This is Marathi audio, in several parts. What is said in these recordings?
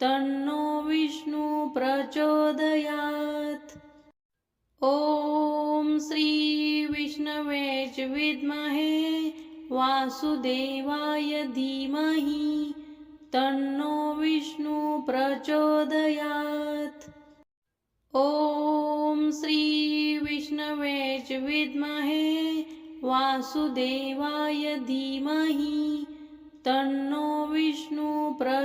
तन्नो विष्णु प्रचोदयात्। ॐ श्री विष्णवे च विद्महे वासुदेवाय धीमहि तन्नो विष्णु प्रचोदयात्। ॐ श्री विष्णवे च विद्महे वासुदेवाय धीमहि तन्नो विष्णु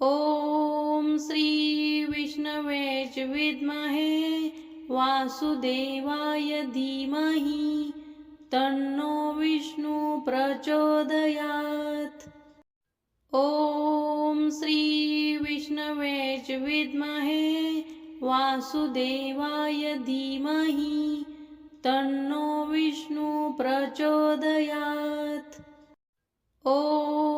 ॐ श्री विष्णवे विद्महे वासुदेवाय धीमहि तन्नो विष्णु प्रचोदयात्। ॐ श्री विष्णवे विद्महे वासुदेवाय धीमहि तन्नो विष्णु प्रचोदयात्। ॐ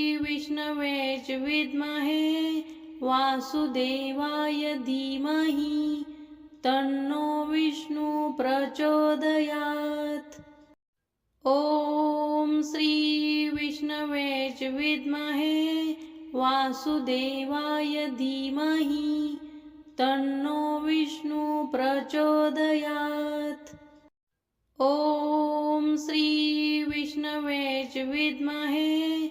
विष्णवे च विद्महे वासुदेवाय धीमहि तन्नो विष्णु प्रचोदयात्। ॐ श्री विष्णवे च विद्महे वासुदेवाय धीमहि तन्नो विष्णु प्रचोदयात्। ॐ श्री विष्णवे च विद्महे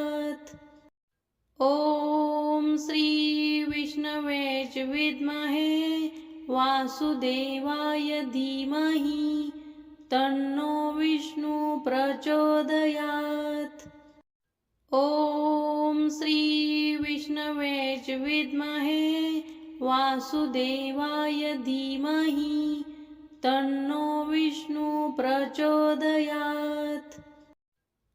ॐ श्री विष्णवे च विद्महे वासुदेवाय धीमहि तन्नो विष्णु प्रचोदयात्। ॐ श्री विष्णवे च विद्महे वासुदेवाय धीमहि तन्नो विष्णु प्रचोदयात्।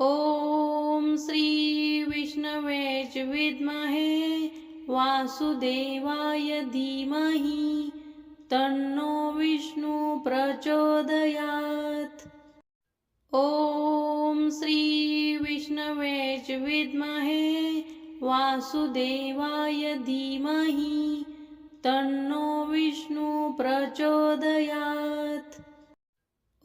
ॐ श्री विष्णवे विद्महे वासुदेवाय धीमहि तन्नो विष्णु प्रचोदयात्। ॐ श्री विष्णवे विद्महे वासुदेवाय धीमहि तन्नो विष्णु प्रचोदयात्।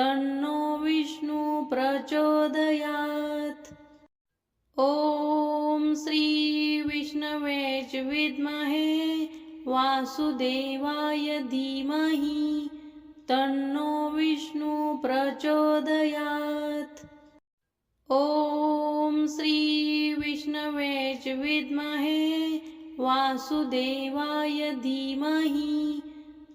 तन्नो विष्णु प्रचोदयात्। ॐ श्री विष्णवे च विद्महे वासुदेवाय धीमहि तन्नो विष्णु प्रचोदयात्। ॐ श्री विष्णवे च विद्महे वासुदेवाय धीमहि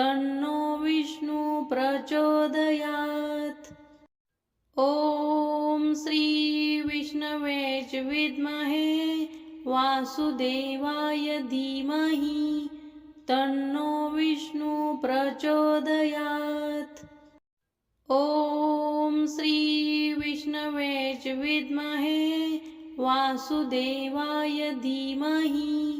तन्नो विष्णु प्रचोदयात्। ॐ श्री विष्णवे च विद्महे वासुदेवाय धीमहि तन्नो विष्णु प्रचोदयात्। ॐ श्री विष्णवे च विद्महे वासुदेवाय धीमहि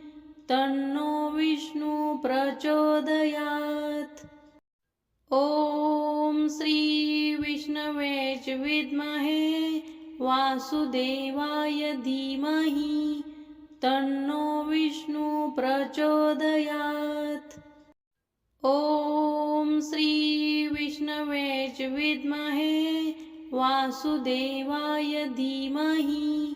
तन्नो विष्णु प्रचोदयात्। ॐ श्रीविष्णवे च विद्महे वासुदेवाय धीमहि तन्नो विष्णु प्रचोदयात्। ॐ श्रीविष्णवे च विद्महे वासुदेवाय धीमहि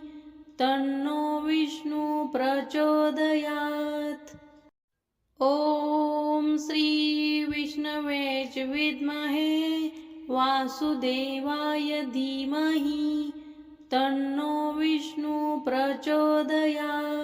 तन्नो विष्णु प्रचोदयात्। ॐ श्रीविष्णवे च विद्महे वासुदेवाय धीमहि तन्नो विष्णु प्रचोदयात्